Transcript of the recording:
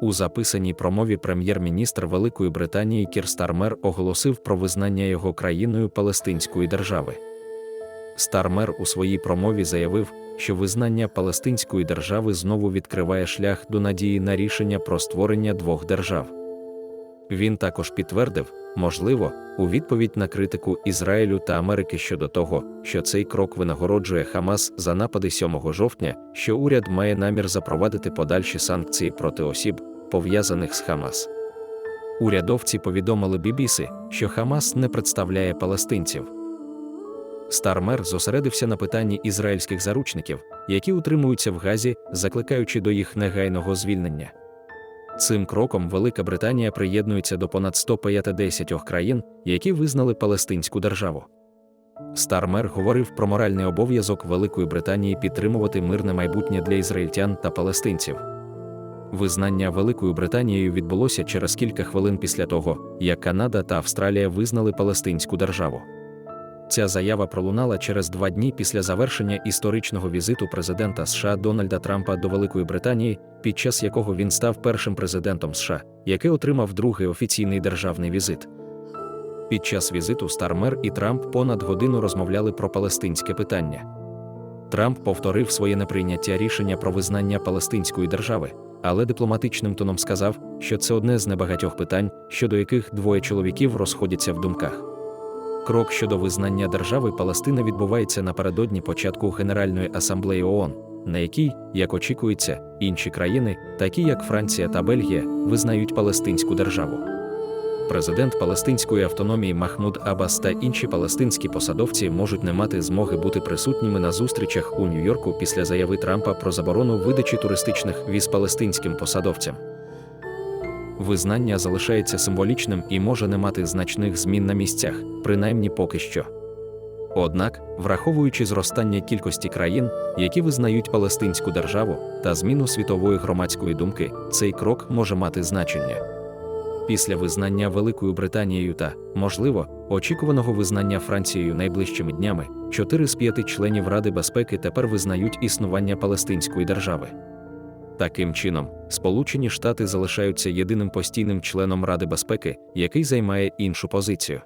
У записаній промові прем'єр-міністр Великої Британії Кір Стармер оголосив про визнання його країною Палестинської держави. Стармер у своїй промові заявив, що визнання Палестинської держави знову відкриває шлях до надії на рішення про створення двох держав. Він також підтвердив, можливо, у відповідь на критику Ізраїлю та Америки щодо того, що цей крок винагороджує Хамас за напади 7 жовтня, що уряд має намір запровадити подальші санкції проти осіб, пов'язаних з Хамас. Урядовці повідомили BBC, що Хамас не представляє палестинців. Стармер зосередився на питанні ізраїльських заручників, які утримуються в Газі, закликаючи до їх негайного звільнення. Цим кроком Велика Британія приєднується до понад 150 країн, які визнали Палестинську державу. Стармер говорив про моральний обов'язок Великої Британії підтримувати мирне майбутнє для ізраїльтян та палестинців. Визнання Великою Британією відбулося через кілька хвилин після того, як Канада та Австралія визнали Палестинську державу. Ця заява пролунала через два дні після завершення історичного візиту президента США Дональда Трампа до Великої Британії, під час якого він став першим президентом США, який отримав другий офіційний державний візит. Під час візиту Стармер і Трамп понад годину розмовляли про палестинське питання. Трамп повторив своє неприйняття рішення про визнання Палестинської держави, але дипломатичним тоном сказав, що це одне з небагатьох питань, щодо яких двоє чоловіків розходяться в думках. Крок щодо визнання держави Палестина відбувається напередодні початку Генеральної асамблеї ООН, на якій, як очікується, інші країни, такі як Франція та Бельгія, визнають Палестинську державу. Президент Палестинської автономії Махмуд Аббас та інші палестинські посадовці можуть не мати змоги бути присутніми на зустрічах у Нью-Йорку після заяви Трампа про заборону видачі туристичних віз палестинським посадовцям. Визнання залишається символічним і може не мати значних змін на місцях, принаймні поки що. Однак, враховуючи зростання кількості країн, які визнають Палестинську державу, та зміну світової громадської думки, цей крок може мати значення. Після визнання Великою Британією та, можливо, очікуваного визнання Францією найближчими днями, чотири з п'яти членів Ради безпеки тепер визнають існування Палестинської держави. Таким чином, Сполучені Штати залишаються єдиним постійним членом Ради безпеки, який займає іншу позицію.